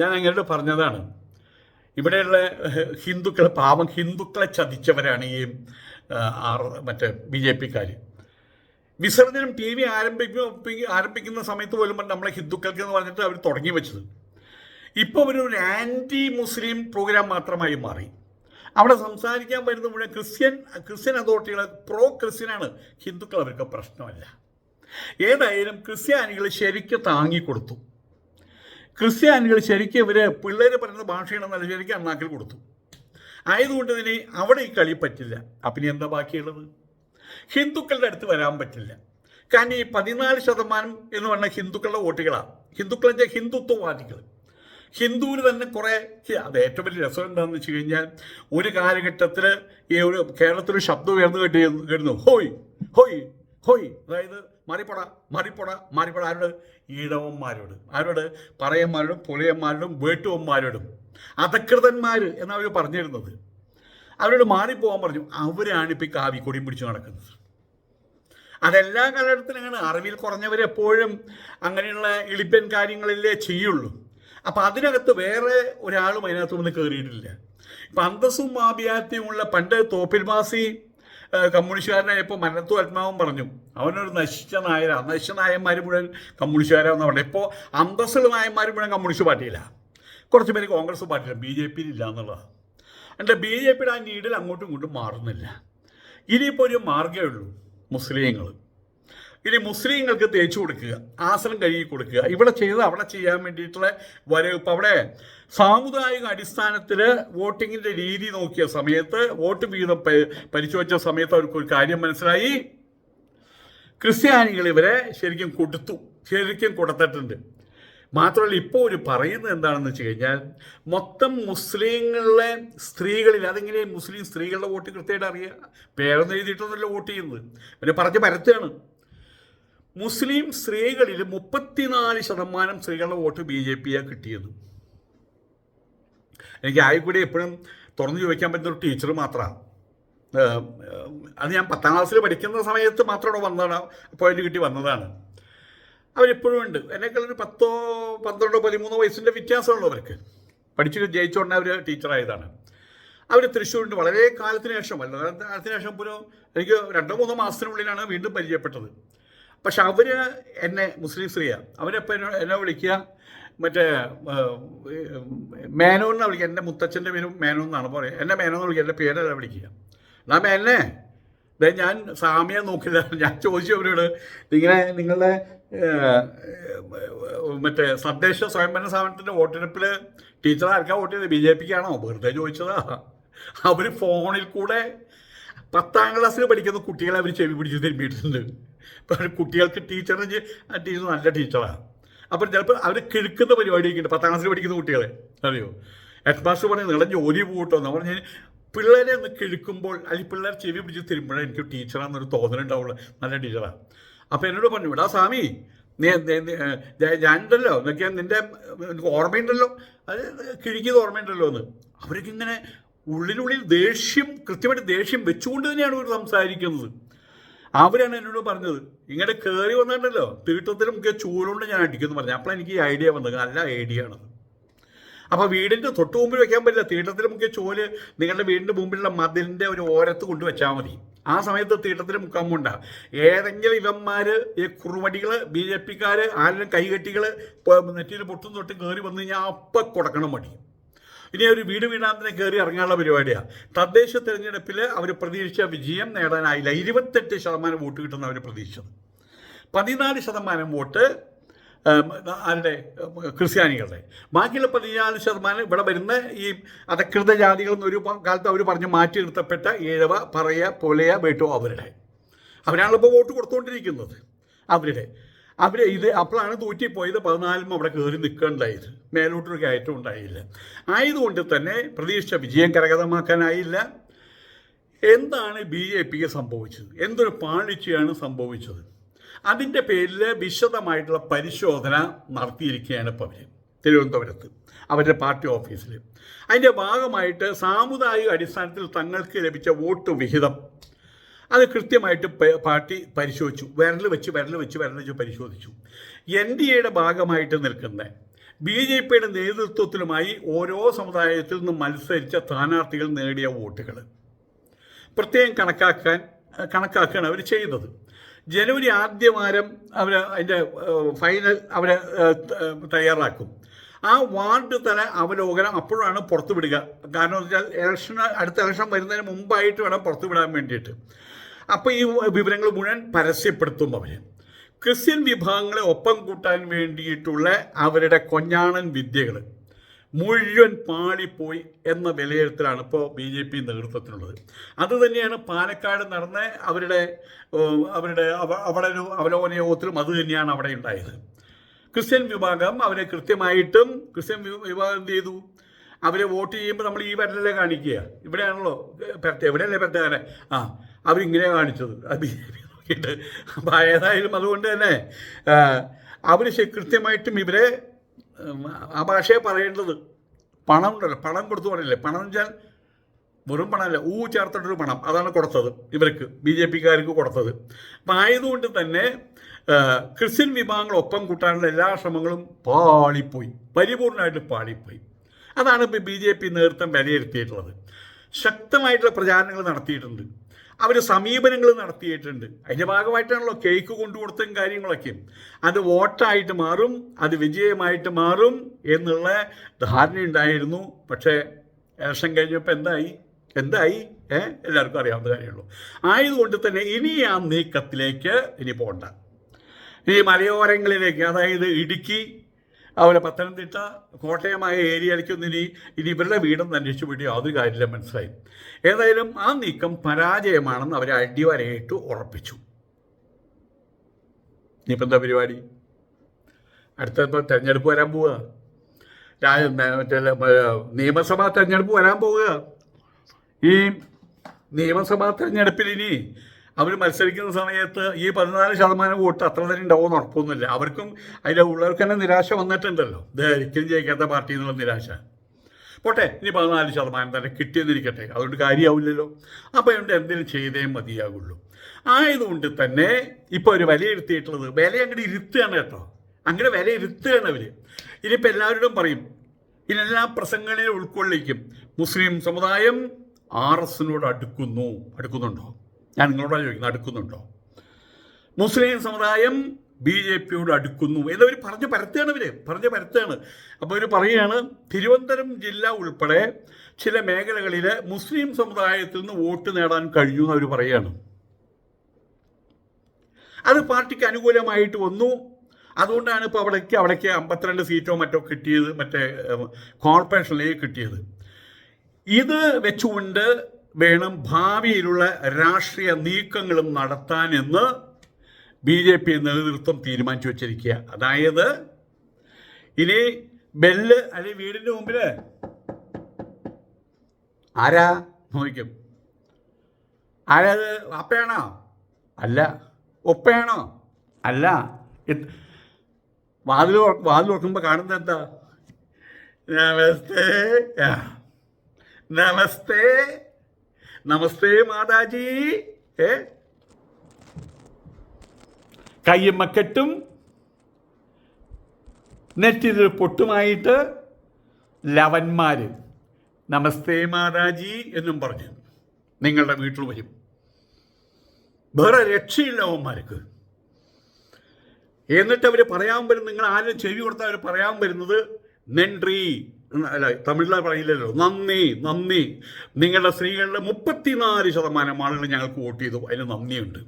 ഞാൻ അങ്ങോട്ട് പറഞ്ഞതാണ്. ഇവിടെയുള്ള ഹിന്ദുക്കളെ പാവം ഹിന്ദുക്കളെ ചതിച്ചവരാണ് ഈ ആർ മറ്റേ ബി ജെ പിക്കാർ വിസർജനം ടി വി ആരംഭിക്കും ആരംഭിക്കുന്ന സമയത്ത് പോലും നമ്മളെ ഹിന്ദുക്കൾക്ക് എന്ന് പറഞ്ഞിട്ട് അവർ തുടങ്ങി വെച്ചത്. ഇപ്പോൾ ഒരു ആന്റി മുസ്ലിം പ്രോഗ്രാം മാത്രമായി മാറി. അവിടെ സംസാരിക്കാൻ വരുന്ന മുഴുവൻ ക്രിസ്ത്യൻ ക്രിസ്ത്യൻ അതോറിറ്റികൾ പ്രോ ക്രിസ്ത്യനാണ് ഹിന്ദുക്കൾ അവർക്ക് പ്രശ്നമല്ല. ഏതായാലും ക്രിസ്ത്യാനികൾ ശരിക്കും താങ്ങിക്കൊടുത്തു. ക്രിസ്ത്യാനികൾ ശരിക്കും ഇവർ പിള്ളേർ പറയുന്ന ഭാഷയാണെന്നല്ല ശരിക്കും അണ്ണാക്കിൽ കൊടുത്തു. ആയതുകൊണ്ട് തന്നെ അവിടെ ഈ കളി പറ്റില്ല. അപ്പം എന്താ ബാക്കിയുള്ളത്? ഹിന്ദുക്കളുടെ അടുത്ത് വരാൻ പറ്റില്ല. കാരണം ഈ പതിനാല് ശതമാനം എന്ന് പറഞ്ഞാൽ ഹിന്ദുക്കളുടെ വോട്ടുകളാണ്. ഹിന്ദുക്കളെ ഹിന്ദുത്വവാദികൾ ഹിന്ദുവിന് തന്നെ കുറേ അത് ഏറ്റവും വലിയ രസം എന്താണെന്ന് വെച്ച് കഴിഞ്ഞാൽ ഒരു കാലഘട്ടത്തിൽ ഈ ഒരു കേരളത്തിൽ ശബ്ദം ഉയർന്നു കേട്ടി കേട്ടിരുന്നു. ഹോയ് ഹോയ് ഹോയ്. അതായത് മാറിപ്പോട മാറിപ്പോട മാറിപ്പോട. ആരോട്? ഈഴവന്മാരോട്. ആരോട്? പറയന്മാരോടും പുലയന്മാരോടും വേട്ടുവന്മാരോടും. അധകൃതന്മാർ എന്നാണ് പറഞ്ഞിരുന്നത്. അവരോട് മാറിപ്പോകാൻ പറഞ്ഞു. അവരാണ് ഇപ്പം കാവി കൊടിയും പിടിച്ചു നടക്കുന്നത്. അതെല്ലാ കാലഘട്ടത്തിലും അങ്ങനെ. അറിവിൽ കുറഞ്ഞവരെപ്പോഴും അങ്ങനെയുള്ള ഇളിപ്പൻ കാര്യങ്ങളിലേ ചെയ്യുള്ളൂ. അപ്പം അതിനകത്ത് വേറെ ഒരാളും അതിനകത്ത് വന്ന് കയറിയിട്ടില്ല ഇപ്പം അന്തസ്സും ആഭ്യാത്യമുള്ള പണ്ട് തോപ്പിൽമാസി കമ്മ്യൂണിസ്റ്റുകാരനായപ്പോൾ മനത്തു ആത്മാവും പറഞ്ഞു. അവനൊരു നശിച്ച നായര. നശിച്ച നായന്മാർ മുഴുവൻ കമ്മ്യൂണിസ്റ്റുകാരാന്ന് പറഞ്ഞു. ഇപ്പോൾ അന്തസ്സുള്ള നായന്മാർ മുഴുവൻ കമ്മ്യൂണിസ്റ്റ് പാർട്ടിയിലാണ് കുറച്ച് പേര് കോൺഗ്രസ് പാർട്ടിയില്ല ബി ജെ പിയിൽ ഇല്ല എന്നുള്ളതാണ് എന്റെ ബി ജെ പിയുടെ ആ നീഡിൽ അങ്ങോട്ടും ഇങ്ങോട്ടും മാറുന്നില്ല. ഇനിയിപ്പോൾ ഒരു മാർഗമേ ഉള്ളൂ മുസ്ലിങ്ങൾ ഇനി മുസ്ലിങ്ങൾക്ക് തേച്ചു കൊടുക്കുക ആസനം കഴുകി കൊടുക്കുക. ഇവിടെ ചെയ്ത് അവിടെ ചെയ്യാൻ വേണ്ടിയിട്ടുള്ള വരവ് അവിടെ സാമുദായിക അടിസ്ഥാനത്തിൽ വോട്ടിങ്ങിന്റെ രീതി നോക്കിയ സമയത്ത് വോട്ട് വീതം പരിശോധിച്ച സമയത്ത് അവർക്ക് ഒരു കാര്യം മനസ്സിലായി. ക്രിസ്ത്യാനികൾ ഇവരെ ശരിക്കും കൊടുത്തു ശരിക്കും കൊടുത്തിട്ടുണ്ട്. മാത്രമല്ല ഇപ്പോൾ ഒരു പറയുന്നത് എന്താണെന്ന് വെച്ച് കഴിഞ്ഞാൽ മൊത്തം മുസ്ലിങ്ങളിലെ സ്ത്രീകളിൽ അതെങ്ങനെ മുസ്ലിം സ്ത്രീകളുടെ വോട്ട് കൃത്യമായിട്ട് അറിയുക പേരെന്ന് എഴുതിയിട്ടൊന്നുമല്ല വോട്ട് ചെയ്യുന്നത്. പിന്നെ പറഞ്ഞ് പരത്തുകയാണ്. മുസ്ലിം സ്ത്രീകളിൽ മുപ്പത്തിനാല് ശതമാനം സ്ത്രീകളുടെ വോട്ട് ബി ജെ പിയാണ് കിട്ടിയത്. എനിക്ക് ആയിക്കൂടെ എപ്പോഴും തുറന്നു ചോദിക്കാൻ പറ്റുന്ന ഒരു ടീച്ചർ മാത്രമാണ് അത് ഞാൻ പത്താം ക്ലാസ്സിൽ പഠിക്കുന്ന സമയത്ത് മാത്രം അവിടെ വന്നതാണ് പോയിന്റ് കിട്ടി വന്നതാണ്. അവരിപ്പോഴും ഉണ്ട്. എന്നെക്കാൾ ഒരു പത്തോ പന്ത്രണ്ടോ പതിമൂന്നോ വയസ്സിന്റെ വ്യത്യാസമുള്ളൂ അവർക്ക്. പഠിച്ചു ജയിച്ചുകൊണ്ട് അവർ ടീച്ചറായതാണ്. അവർ തൃശ്ശൂരിന്റെ വളരെ കാലത്തിന് ശേഷം വളരെ കാലത്തിന് ശേഷം ഒരു എനിക്ക് രണ്ടോ മൂന്നോ മാസത്തിനുള്ളിലാണ് വീണ്ടും പരിചയപ്പെട്ടത്. പക്ഷെ അവർ എന്നെ മുസ്ലിം സ്ത്രീയാണ് അവരപ്പം എന്നെ എന്നെ വിളിക്കുക? മറ്റേ മേനോ എന്നാണ് വിളിക്കുക? എന്റെ മുത്തച്ഛന്റെ പേരും മേനോ എന്നാണ് പറയുക. എന്നെ മേനോ എന്ന് വിളിക്കുക. എന്റെ പേരല്ല വിളിക്കുക. എന്നാ മേനെ ദേ ഞാൻ സാമ്യം നോക്കില്ല ഞാൻ ചോദിച്ചു അവരോട് നിങ്ങളെ നിങ്ങളുടെ മറ്റേ തദ്ദേശ സ്വയംഭരണ സ്ഥാപനത്തിന്റെ വോട്ടെടുപ്പിൽ ടീച്ചർ ആർക്കാ വോട്ട് ചെയ്തത്? ബി ജെ പിക്കാണോ? വെറുതെ ചോദിച്ചതാ. അവർ ഫോണിൽ കൂടെ പത്താം ക്ലാസ്സിൽ പഠിക്കുന്ന കുട്ടികളെ അവർ ചെവി പിടിച്ച് തിരുമ്പിയിട്ടുണ്ട്. ഇപ്പം കുട്ടികൾക്ക് ടീച്ചറിന് ആ ടീച്ചർ നല്ല ടീച്ചറാണ് അപ്പം ചിലപ്പോൾ അവർ കിഴക്കുന്ന പരിപാടിയൊക്കെ ഉണ്ട്. പത്താം ക്ലാസ്സിൽ പഠിക്കുന്ന കുട്ടികളെ. അറിയോ? ഹെഡ് മാസ്റ്റർ പറഞ്ഞു നിങ്ങളെ ജോലി പോകട്ടോ എന്ന് പറഞ്ഞ് പിള്ളേരെ ഒന്ന് കിഴക്കുമ്പോൾ അല്ലെങ്കിൽ പിള്ളേർ ചെവി പിടിച്ച് തരുമ്പോഴേ എനിക്ക് ടീച്ചറാണെന്നൊരു തോന്നലുണ്ടാവുള്ളൂ നല്ല ടീച്ചറാണ് അപ്പോൾ എന്നോട് പറഞ്ഞു വിടാ സ്വാമി നീ ഞാനുണ്ടല്ലോ. എന്നൊക്കെ നിന്റെ ഓർമ്മയുണ്ടല്ലോ? അത് കിഴിക്കിയത് ഓർമ്മയുണ്ടല്ലോ എന്ന്. അവർക്ക് ഇങ്ങനെ ഉള്ളിനുള്ളിൽ ദേഷ്യം കൃത്യമായിട്ട് ദേഷ്യം വെച്ചുകൊണ്ട് തന്നെയാണ് ഇവർ സംസാരിക്കുന്നത്. അവരാണ് എന്നോട് പറഞ്ഞത്. ഇങ്ങനെ കയറി വന്നിട്ടുണ്ടല്ലോ. തീട്ടത്തിൽ മുഖ്യ ചൂലുകൊണ്ട് ഞാൻ അടിക്കുമെന്ന് പറഞ്ഞു. അപ്പോൾ എനിക്ക് ഈ ഐഡിയ വന്നത്. നല്ല ഐഡിയ ആണത് അപ്പോൾ വീടിന്റെ തൊട്ട് മുമ്പിൽ വെക്കാൻ പറ്റില്ല. തീട്ടത്തിൽ മുഖ്യ ചൂൽ നിങ്ങളുടെ വീടിന്റെ മുമ്പിലുള്ള മതിലിന്റെ ഒരു ഓരത്ത് കൊണ്ട് വെച്ചാൽ മതി. ആ സമയത്ത് തീട്ടത്തിന് മുക്കാൻ പോണ്ട. ഏതെങ്കിലും ഇവന്മാര് ഈ കുറുമടികൾ ബി ജെ പിക്കാർ ആരെങ്കിലും കൈകെട്ടികൾ നെറ്റിയിൽ പൊട്ടും തൊട്ട് കയറി വന്നു കഴിഞ്ഞാൽ അപ്പം കൊടുക്കണം മടി. ഇനി ഒരു വീട് വീടാന്തരം കയറി ഇറങ്ങാനുള്ള പരിപാടിയാണ് തദ്ദേശ തെരഞ്ഞെടുപ്പിൽ അവർ പ്രതീക്ഷിച്ച വിജയം നേടാനായില്ല. ഇരുപത്തെട്ട് ശതമാനം വോട്ട് കിട്ടുന്ന അവർ പ്രതീക്ഷിച്ചത്. പതിനാല് ശതമാനം വോട്ട് ആരുടെ ക്രിസ്ത്യാനികളുടെ. ബാക്കിയുള്ള പതിനാല് ശതമാനം ഇവിടെ വരുന്ന ഈ അധകൃത ജാതികൾ എന്നൊരു കാലത്ത് അവർ പറഞ്ഞ് മാറ്റി നിർത്തപ്പെട്ട ഏഴവ പറയ പൊലയ വേട്ടോ അവരുടെ. അവരാണല്ലോ ഇപ്പോൾ വോട്ട് കൊടുത്തുകൊണ്ടിരിക്കുന്നത് അവരുടെ. അവർ ഇത് അപ്പോഴാണ് തൂറ്റിപ്പോയത്. പതിനാലും അവിടെ കയറി നിൽക്കേണ്ടായത്. മേലോട്ടൊരു കയറ്റം ഉണ്ടായില്ല. ആയതുകൊണ്ട് തന്നെ പ്രതീക്ഷ വിജയം കരകതമാക്കാനായില്ല എന്താണ് ബി ജെ പിക്ക് സംഭവിച്ചത്? എന്തൊരു പാളിച്ചയാണ് സംഭവിച്ചത്? അതിന്റെ പേരിൽ വിശദമായിട്ടുള്ള പരിശോധന നടത്തിയിരിക്കുകയാണ് ഇപ്പോൾ അവർ തിരുവനന്തപുരത്ത് അവരുടെ പാർട്ടി ഓഫീസിൽ അതിന്റെ ഭാഗമായിട്ട് സാമുദായിക അടിസ്ഥാനത്തിൽ തങ്ങൾക്ക് ലഭിച്ച വോട്ട് വിഹിതം അത് കൃത്യമായിട്ട് പാർട്ടി പരിശോധിച്ചു. വിരൽ വെച്ച് വിരൽ വെച്ച് വിരൽ വെച്ച് പരിശോധിച്ചു. എൻ ഡി എയുടെ ഭാഗമായിട്ട് നിൽക്കുന്ന ബി ജെ പിയുടെ നേതൃത്വത്തിലുമായി ഓരോ സമുദായത്തിൽ നിന്നും മത്സരിച്ച സ്ഥാനാർത്ഥികൾ നേടിയ വോട്ടുകൾ പ്രത്യേകം കണക്കാക്കാൻ കണക്കാക്കുകയാണ് അവർ ചെയ്തത് ജനുവരി ആദ്യവാരം അവർ അതിന്റെ ഫൈനൽ അവർ തയ്യാറാക്കും. ആ വാർഡ് തല അവലോകനം അപ്പോഴാണ് പുറത്തുവിടുക. കാരണം എന്ന് വെച്ചാൽ ഇലക്ഷന് അടുത്ത ഇലക്ഷൻ വരുന്നതിന് മുമ്പായിട്ട് വേണം പുറത്തുവിടാൻ വേണ്ടിയിട്ട്. അപ്പോൾ ഈ വിവരങ്ങൾ മുഴുവൻ പരസ്യപ്പെടുത്തും അവർ ക്രിസ്ത്യൻ വിഭാഗങ്ങളെ ഒപ്പം കൂട്ടാൻ വേണ്ടിയിട്ടുള്ള അവരുടെ കൊഞ്ഞാണൻ വിദ്യകൾ മുഴുവൻ പാളിപ്പോയി എന്ന വിലയിരുത്തലാണ് ഇപ്പോൾ ബി ജെ പി നേതൃത്വത്തിനുള്ളത്. അത് തന്നെയാണ് പാലക്കാട് നടന്ന അവരുടെ അവരുടെ അവ- അവിടെ ഒരു അവലോകന യോഗത്തിലും അത് തന്നെയാണ് അവിടെ ഉണ്ടായത്. ക്രിസ്ത്യൻ വിഭാഗം അവരെ കൃത്യമായിട്ടും ക്രിസ്ത്യൻ വിഭാഗം എന്ത് ചെയ്തു? അവരെ വോട്ട് ചെയ്യുമ്പോൾ നമ്മൾ ഈ വരലല്ലേ കാണിക്കുക? ഇവിടെയാണല്ലോ പെരട്ടെ എവിടെയല്ലേ പെരട്ടുകാരെ ആ അവരിങ്ങനെ കാണിച്ചത്. അത് ബി ജെ പി നോക്കിയിട്ട് അപ്പോൾ ഏതായാലും അതുകൊണ്ട് തന്നെ അവർ കൃത്യമായിട്ടും ഇവരെ ആ ഭാഷയെ പറയേണ്ടത് പണം ഉണ്ടല്ലോ പണം കൊടുത്തു പറയില്ലേ പണം വെച്ചാൽ വെറും പണമല്ല ഊ ചേർത്തിട്ടൊരു പണം. അതാണ് കൊടുത്തത് ഇവർക്ക് ബി ജെ പിക്കാർക്ക് കൊടുത്തത്. അപ്പം ആയതുകൊണ്ട് തന്നെ ക്രിസ്ത്യൻ വിഭാഗങ്ങൾ ഒപ്പം കൂട്ടാനുള്ള എല്ലാ ശ്രമങ്ങളും പാളിപ്പോയി. പരിപൂർണമായിട്ട് പാളിപ്പോയി. അതാണ് ഇപ്പോൾ ബി ജെ പി നേതൃത്വം വിലയിരുത്തിയിട്ടുള്ളത്. ശക്തമായിട്ടുള്ള പ്രചാരണങ്ങൾ നടത്തിയിട്ടുണ്ട്. അവർ സമീപനങ്ങൾ നടത്തിയിട്ടുണ്ട്. അതിന്റെ ഭാഗമായിട്ടാണല്ലോ കേക്ക് കൊണ്ടുകൊടുത്തും കാര്യങ്ങളൊക്കെ. അത് വോട്ടായിട്ട് മാറും അത് വിജയമായിട്ട് മാറും എന്നുള്ള ധാരണയുണ്ടായിരുന്നു പക്ഷേ ഇലക്ഷൻ കഴിഞ്ഞപ്പോൾ എന്തായി? എന്തായി? ഏ? എല്ലാവർക്കും അറിയാവുന്ന കാര്യമുള്ളൂ. ആയതുകൊണ്ട് തന്നെ ഇനി ആ നീക്കത്തിലേക്ക് ഇനി പോകണ്ട ഈ മലയോരങ്ങളിലേക്ക് അതായത് ഇടുക്കി അതുപോലെ പത്തനംതിട്ട കോട്ടയമായ ഏരിയയിലേക്കൊന്നും ഇനി ഇനി ഇവരുടെ വീടൊന്നും അന്വേഷിച്ച് വേണ്ടി യാതൊരു കാര്യമില്ല മനസ്സിലായി. ഏതായാലും ആ നീക്കം പരാജയമാണെന്ന് അവരെ അടിവരയിട്ട് ഉറപ്പിച്ചു. ഇനിയിപ്പോൾ എന്താ പരിപാടി? അടുത്ത തെരഞ്ഞെടുപ്പ് വരാൻ പോവുക. രാജ മറ്റേ നിയമസഭാ തെരഞ്ഞെടുപ്പ് വരാൻ പോവുക. ഈ നിയമസഭാ തെരഞ്ഞെടുപ്പിൽ ഇനി അവർ മത്സരിക്കുന്ന സമയത്ത് ഈ പതിനാല് ശതമാനം വോട്ട് അത്ര തന്നെ ഉണ്ടാവുമെന്ന് ഉറപ്പൊന്നുമില്ല. അവർക്കും അതിന്റെ ഉള്ളവർക്ക് തന്നെ നിരാശ വന്നിട്ടുണ്ടല്ലോ. ഒരിക്കലും ജയിക്കാത്ത പാർട്ടി എന്നുള്ള നിരാശ. പോട്ടെ ഇനി പതിനാല് ശതമാനം തന്നെ കിട്ടിയെന്നിരിക്കട്ടെ. അതുകൊണ്ട് കാര്യമാവില്ലല്ലോ. അപ്പോൾ അതുകൊണ്ട് എന്തെങ്കിലും ചെയ്തേ മതിയാകുള്ളൂ. ആയതുകൊണ്ട് തന്നെ ഇപ്പോൾ ഒരു വില ഇരുത്തിയിട്ടുള്ളത് വില അങ്ങോട്ട് ഇരുത്തുകയാണ് കേട്ടോ. അങ്ങനെ വില ഇരുത്തുകയാണ് അവർ ഇനിയിപ്പോൾ എല്ലാവരോടും പറയും ഇനി എല്ലാ പ്രസംഗങ്ങളിലും ഉൾക്കൊള്ളിക്കും. മുസ്ലിം സമുദായം ആർ എസിനോട് അടുക്കുന്നു. അടുക്കുന്നുണ്ടോ? ഞാൻ നിങ്ങളോട് ചോദിക്കുന്നത് അടുക്കുന്നുണ്ടോ? മുസ്ലിം സമുദായം ബി ജെ പിയോട് അടുക്കുന്നു എന്നവർ പറഞ്ഞു പരത്തുകയാണ് ഇവർ പറഞ്ഞു പരത്തുകയാണ്. അപ്പോൾ ഇവർ പറയുകയാണ് തിരുവനന്തപുരം ജില്ല ഉൾപ്പെടെ ചില മേഖലകളിൽ മുസ്ലിം സമുദായത്തിൽ നിന്ന് വോട്ട് നേടാൻ കഴിഞ്ഞു എന്ന് അവർ പറയുകയാണ്. അത് പാർട്ടിക്ക് അനുകൂലമായിട്ട് വന്നു. അതുകൊണ്ടാണ് ഇപ്പോൾ അവിടേക്ക് അവിടേക്ക് അമ്പത്തിരണ്ട് സീറ്റോ മറ്റോ കിട്ടിയത് മറ്റേ കോർപ്പറേഷനിലേക്ക് കിട്ടിയത്. ഇത് വെച്ചുകൊണ്ട് വേണം ഭാവിയിലുള്ള രാഷ്ട്രീയ നീക്കങ്ങളും നടത്താനെന്ന് ബി ജെ പി നേതൃത്വം തീരുമാനിച്ചു വച്ചിരിക്കുക. അതായത് ഇനി ബെല്ല് അല്ലെ വീടിന്റെ മുമ്പിൽ ആരാ? നോക്കും ആരത്? അപ്പയാണോ അല്ല. ഒപ്പയാണോ അല്ല. വാതിൽ വാതിൽ തുറക്കുമ്പോൾ കാണുന്നത് എന്താ? നമസ്തേ. നമസ്തേ. നമസ്തേ മാതാജി. ഏ? കയ്യമ്മക്കെട്ടും നെറ്റിലൊരു പൊട്ടുമായിട്ട് ലവന്മാർ നമസ്തേ മാതാജി എന്നും പറഞ്ഞു. നിങ്ങളുടെ വീട്ടിൽ വരും. വേറെ രക്ഷയില്ല അവന്മാർക്ക്. എന്നിട്ട് അവർ പറയാൻ വരും നിങ്ങൾ ആരും ചെവി കൊടുത്താൽ അവർ പറയാൻ വരുന്നത് നെൻട്രി. അല്ല തമിഴിലാണ് പറയില്ലല്ലോ. നന്ദി നന്ദി. നിങ്ങളുടെ സ്ത്രീകളുടെ മുപ്പത്തിനാല് ശതമാനം ആളുകൾ ഞങ്ങൾക്ക് വോട്ട് ചെയ്തു. അതിന് നന്ദിയുണ്ട്.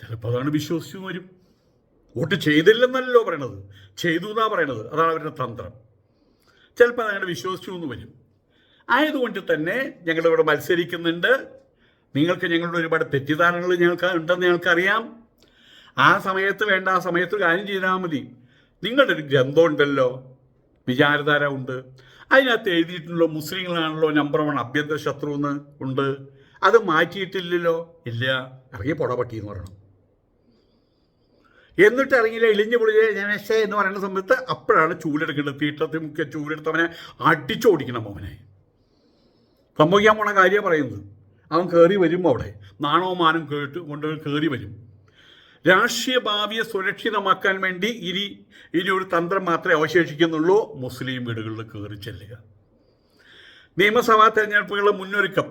ചിലപ്പോൾ അതാണ് വിശ്വസിച്ചു വരും. വോട്ട് ചെയ്തില്ലെന്നല്ലോ പറയണത്. ചെയ്തു എന്നാ പറയണത്. അതാണ് അവരുടെ തന്ത്രം. ചിലപ്പോൾ അതങ്ങനെ വിശ്വസിച്ചു എന്ന് വരും. ആയതുകൊണ്ട് തന്നെ ഞങ്ങളിവിടെ മത്സരിക്കുന്നുണ്ട്. നിങ്ങൾക്ക് ഞങ്ങളുടെ ഒരുപാട് തെറ്റിദ്ധാരണകൾ ഞങ്ങൾക്ക് ഉണ്ടെന്ന് ഞങ്ങൾക്കറിയാം. ആ സമയത്ത് വേണ്ട ആ സമയത്ത് കാര്യം ചെയ്താൽ മതി. നിങ്ങളുടെ ഒരു ഗ്രന്ഥം ഉണ്ടല്ലോ വിചാരധാര ഉണ്ട്. അതിനകത്ത് എഴുതിയിട്ടുണ്ടല്ലോ മുസ്ലിങ്ങളാണല്ലോ നമ്പർ വൺ അഭ്യന്തര ശത്രു എന്ന് ഉണ്ട്. അത് മാറ്റിയിട്ടില്ലല്ലോ? ഇല്ല. ഇറങ്ങി പൊടപട്ടി എന്ന് പറയണം. എന്നിട്ട് ഇറങ്ങിയില്ല ഇളിഞ്ഞു പൊളിയെ ജനശേ എന്ന് പറയുന്ന സമയത്ത് അപ്പോഴാണ് ചൂലെടുക്കേണ്ടത്. തീട്ടത്തിൽ മുഖ്യ ചൂലെടുത്തവനെ അടിച്ചോടിക്കണം അവനെ. സംഭവിക്കാൻ പോണ കാര്യം പറയുന്നത്. അവൻ കയറി വരും അവിടെ. നാണോ മാനം കേട്ട് കൊണ്ട് കയറി വരും. രാഷ്ട്രീയ ഭാവിയെ സുരക്ഷിതമാക്കാൻ വേണ്ടി ഇനി ഇനി ഒരു തന്ത്രം മാത്രമേ അവശേഷിക്കുന്നുള്ളൂ. മുസ്ലിം വീടുകളിൽ കയറി ചെല്ലുക. നിയമസഭാ തെരഞ്ഞെടുപ്പുകളുടെ മുന്നൊരുക്കം.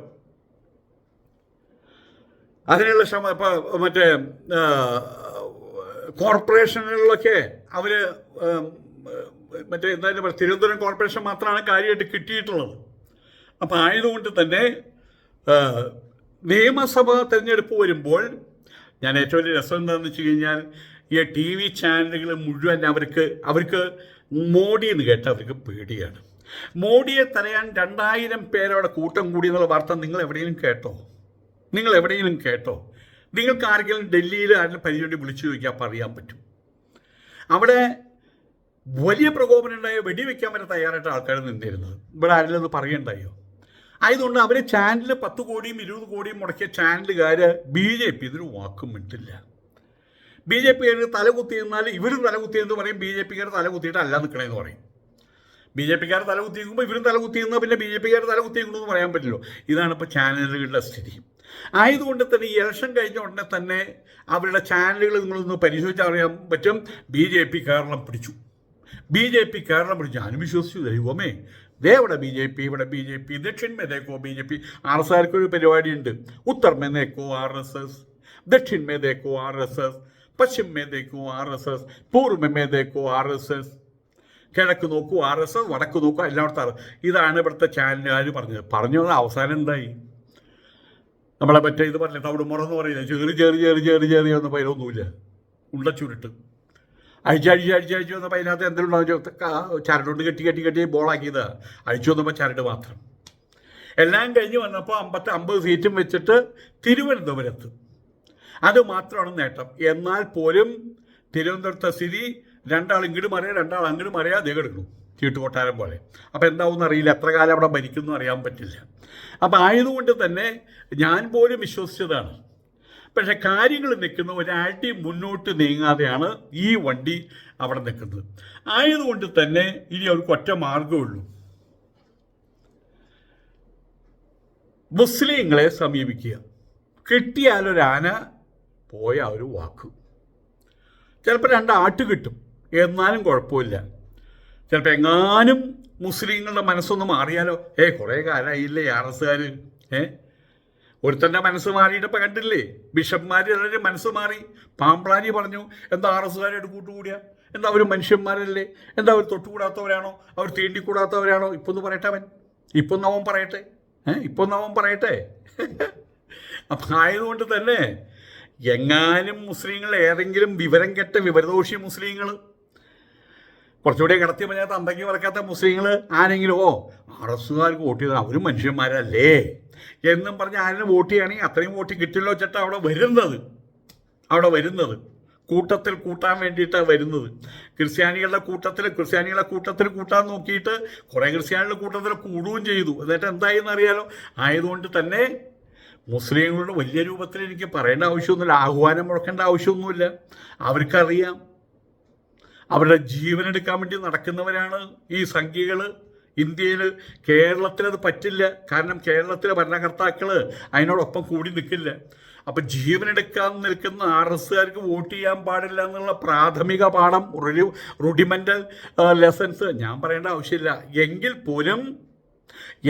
അതിനുള്ള ശ്രമ ഇപ്പം മറ്റേ കോർപ്പറേഷനുകളിലൊക്കെ അവർ മറ്റേ എന്തായാലും പറയുക തിരുവനന്തപുരം കോർപ്പറേഷൻ മാത്രമാണ് കാര്യമായിട്ട് കിട്ടിയിട്ടുള്ളത്. അപ്പം ആയതുകൊണ്ട് തന്നെ നിയമസഭാ തെരഞ്ഞെടുപ്പ് വരുമ്പോൾ ഞാൻ ഏറ്റവും വലിയ രസം എന്താണെന്ന് വെച്ച് കഴിഞ്ഞാൽ ഈ ടി വി ചാനലുകൾ മുഴുവൻ അവർക്ക് അവർക്ക് മോഡി എന്ന് കേട്ടാൽ അവർക്ക് പേടിയാണ്. മോഡിയെ തടയാൻ രണ്ടായിരം പേരവിടെ കൂട്ടം കൂടി എന്നുള്ള വാർത്ത നിങ്ങൾ എവിടെയെങ്കിലും കേട്ടോ? നിങ്ങൾ എവിടെയെങ്കിലും കേട്ടോ? നിങ്ങൾക്ക് ആരെങ്കിലും ഡൽഹിയിൽ ആരെങ്കിലും പരിചയം വിളിച്ചു ചോദിക്കാൻ പറയാൻ പറ്റും. അവിടെ വലിയ പ്രകോപനം ഉണ്ടായോ വെടിവെക്കാൻ വരെ തയ്യാറായിട്ട് ആൾക്കാർ നിന്നിരുന്നത് ഇവിടെ ആരെങ്കിലും ഒന്ന് പറയണ്ടായോ? ആയതുകൊണ്ട് അവർ ചാനൽ പത്ത് കോടിയും ഇരുപത് കോടിയും മുടക്കിയ ചാനലുകാർ ബി ജെ പി ഇതിന് വാക്കും വിട്ടില്ല ബി ജെ പി തലകുത്തി നിന്നാൽ ഇവരും തലകുത്തി എന്ന് പറയും ബി ജെ പിക്കാർ തല കുത്തിയിട്ട് അല്ല നിൽക്കണമെന്ന് പറയും. ബി ജെ പിക്കാർ തലകുത്തി നിൽക്കുമ്പോൾ ഇവരും തലകുത്തി നിന്നാൽ പിന്നെ ബി ജെ പിക്കാർ തലകുത്തി നിൽക്കണമെന്ന് പറയാൻ പറ്റില്ലോ ഇതാണ് ഇപ്പോൾ ചാനലുകളുടെ സ്ഥിതി. ആയതുകൊണ്ട് തന്നെ ഈ ഇലക്ഷൻ കഴിഞ്ഞ ഉടനെ തന്നെ അവരുടെ ചാനലുകൾ നിങ്ങളൊന്ന് പരിശോധിച്ചാൽ അറിയാൻ പറ്റും. ബി ജെ പി കേരളം പിടിച്ചു. ബി ജെ പി കേരളം പിടിച്ചു. ഞാനും വിശ്വസിച്ചു. ദൈവമേ ദേ ഇവിടെ ബി ജെ പി ഇവിടെ ബി ജെ പി ദക്ഷിൺ മേതേക്കോ B J P. R S ആർക്ക് ഒരു പരിപാടിയുണ്ട്. ഉത്തർ മേതേക്കോ ആർ എസ് എസ് ദക്ഷിൺ മേതേക്കോ ആർ എസ് എസ് പശ്ചിം മേതേക്കോ ആർ എസ് എസ് പൂർവ മേതേക്കോ ആർ എസ് എസ് കിഴക്ക് നോക്കൂ ആർ എസ് എസ് വടക്ക് നോക്കൂ എല്ലായിടത്തും ഇതാണ് ഇവിടുത്തെ ചാനലുകാർ പറഞ്ഞത്. പറഞ്ഞു അവസാനം എന്തായി? നമ്മളെ മറ്റേ ഇത് പറഞ്ഞിട്ട് അവിടെ മുറന്ന് പറയില്ല ചേറി ചേറി ചേറി ചേറി ചേറി ഒന്നും പേരൊന്നുമില്ല ഉള്ള ചുരുട്ട്. അഴിച്ചഴിച്ച് അഴിച്ച് വന്നപ്പോൾ അതിനകത്ത് എന്തെങ്കിലും ചരടുകൊണ്ട് കെട്ടി കെട്ടി കെട്ടി ബോളാക്കിയത്. അഴിച്ചു വന്നപ്പോൾ ചരട് മാത്രം. എല്ലാം കഴിഞ്ഞ് വന്നപ്പോൾ അമ്പത്തി അമ്പത് സീറ്റും വെച്ചിട്ട് തിരുവനന്തപുരത്ത്. അത് മാത്രമാണ് നേട്ടം. എന്നാൽ പോലും തിരുവനന്തപുരത്തെ സ്ഥിതി രണ്ടാൾ ഇങ്ങോട്ട് മറിയാ രണ്ടാൾ അങ്ങോട്ട് മറിയാ അതേ കിടക്കുന്നു. ചീട്ട് കൊട്ടാരം പോലെ. അപ്പോൾ എന്താവും അറിയില്ല എത്ര കാലം അവിടെ ഭരിക്കുന്നു അറിയാൻ പറ്റില്ല. അപ്പോൾ ആയതുകൊണ്ട് തന്നെ ഞാൻ പോലും വിശ്വസിച്ചതാണ്. പക്ഷെ കാര്യങ്ങൾ നിൽക്കുന്ന ഒരടി മുന്നോട്ട് നീങ്ങാതെയാണ് ഈ വണ്ടി അവിടെ നിൽക്കുന്നത്. ആയതുകൊണ്ട് തന്നെ ഇനി അവർക്ക് ഒറ്റ മാർഗമുള്ളൂ മുസ്ലിങ്ങളെ സമീപിക്കുക. കിട്ടിയാലൊരാന പോയ ഒരു വാക്ക്. ചിലപ്പോൾ രണ്ട് ആട്ട് കിട്ടും. എന്നാലും കുഴപ്പമില്ല. ചിലപ്പോൾ എങ്ങാനും മുസ്ലിങ്ങളുടെ മനസ്സൊന്ന് മാറിയാലോ? ഏ കുറേ കാലമായില്ലേ ആർ എസ്സുകാർ ഏ? ഒരുത്തന്റെ മനസ്സ് മാറിയിട്ട് ഇപ്പം കണ്ടില്ലേ? ബിഷപ്പ്മാർ എല്ലാവരും മനസ്സ് മാറി. പാമ്പ്ളാനി പറഞ്ഞു എന്താ ആർ എസ്സുകാരായിട്ട് കൂട്ടുകൂടിയ? എന്താ അവർ മനുഷ്യന്മാരല്ലേ? എന്താ അവർ തൊട്ടുകൂടാത്തവരാണോ? അവർ തീണ്ടിക്കൂടാത്തവരാണോ? ഇപ്പം ഒന്ന് പറയട്ടെ അവൻ. ഇപ്പം നവൻ പറയട്ടെ. ഏഹ് ഇപ്പം ഒന്ന് അവൻ പറയട്ടെ. അപ്പം ആയതുകൊണ്ട് തന്നെ എങ്ങാനും മുസ്ലിങ്ങൾ ഏതെങ്കിലും വിവരം കെട്ട വിവരദോഷി മുസ്ലിങ്ങൾ കുറച്ചുകൂടി കിടത്തി പറഞ്ഞാൽ തന്തയ്ക്ക് പറക്കാത്ത മുസ്ലിങ്ങൾ ആരെങ്കിലും? ഓ ആർ എസ്സുകാർക്ക് വോട്ട് ചെയ്താൽ അവരും മനുഷ്യന്മാരല്ലേ? എന്നും പറഞ്ഞ് ആരെങ്കിലും വോട്ട് ചെയ്യുകയാണെങ്കിൽ അത്രയും വോട്ട് കിട്ടില്ലോ വെച്ചിട്ട് അവിടെ വരുന്നത്. അവിടെ വരുന്നത്. കൂട്ടത്തിൽ കൂട്ടാൻ വേണ്ടിയിട്ടാണ് വരുന്നത്. ക്രിസ്ത്യാനികളുടെ കൂട്ടത്തിൽ ക്രിസ്ത്യാനികളുടെ കൂട്ടത്തിൽ കൂട്ടാൻ നോക്കിയിട്ട് കുറേ ക്രിസ്ത്യാനികളുടെ കൂട്ടത്തിൽ കൂടുകയും ചെയ്തു. എന്നിട്ട് എന്തായി എന്നറിയാലോ ആയതുകൊണ്ട് തന്നെ മുസ്ലിങ്ങളുടെ വലിയ രൂപത്തിൽ എനിക്ക് പറയേണ്ട ആവശ്യമൊന്നുമില്ല ആഹ്വാനം മുഴക്കേണ്ട ആവശ്യമൊന്നുമില്ല. അവർക്കറിയാം. അവരുടെ ജീവനെടുക്കാൻ വേണ്ടി നടക്കുന്നവരാണ് ഈ സംഖ്യകൾ ഇന്ത്യയിൽ കേരളത്തിനത് പറ്റില്ല. കാരണം കേരളത്തിലെ ഭരണകർത്താക്കൾ അതിനോടൊപ്പം കൂടി നിൽക്കില്ല. അപ്പം ജീവനെടുക്കാൻ നിൽക്കുന്ന ആർ എസ്സുകാർക്ക് വോട്ട് ചെയ്യാൻ പാടില്ല എന്നുള്ള പ്രാഥമിക പാഠം ഒരു റുഡിമെന്റൽ ലെസൺസ് ഞാൻ പറയേണ്ട ആവശ്യമില്ല. എങ്കിൽ പോലും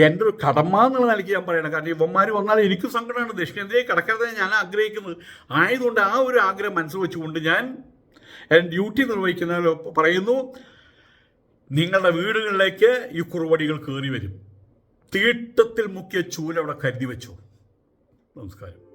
എന്റെ ഒരു കടമ എന്നുള്ള നിലയ്ക്ക് ഞാൻ പറയണം. കാരണം ഇവന്മാർ വന്നാൽ എനിക്ക് സങ്കടമാണ്. ദക്ഷിണേന്ത്യയിൽ കിടക്കരുതെന്ന് ഞാൻ ആഗ്രഹിക്കുന്നത് ആയതുകൊണ്ട് ആ ഒരു ആഗ്രഹം മനസ്സിൽ വെച്ചുകൊണ്ട് ഞാൻ ഡ്യൂട്ടി നിർവഹിക്കുന്ന പറയുന്നു നിങ്ങളുടെ വീടുകളിലേക്ക് ഈ കുറുവടികൾ കയറി വരും. തീട്ടത്തിൽ മുക്കിയ ചൂലവിടെ കരുതി വെച്ചു. നമസ്കാരം.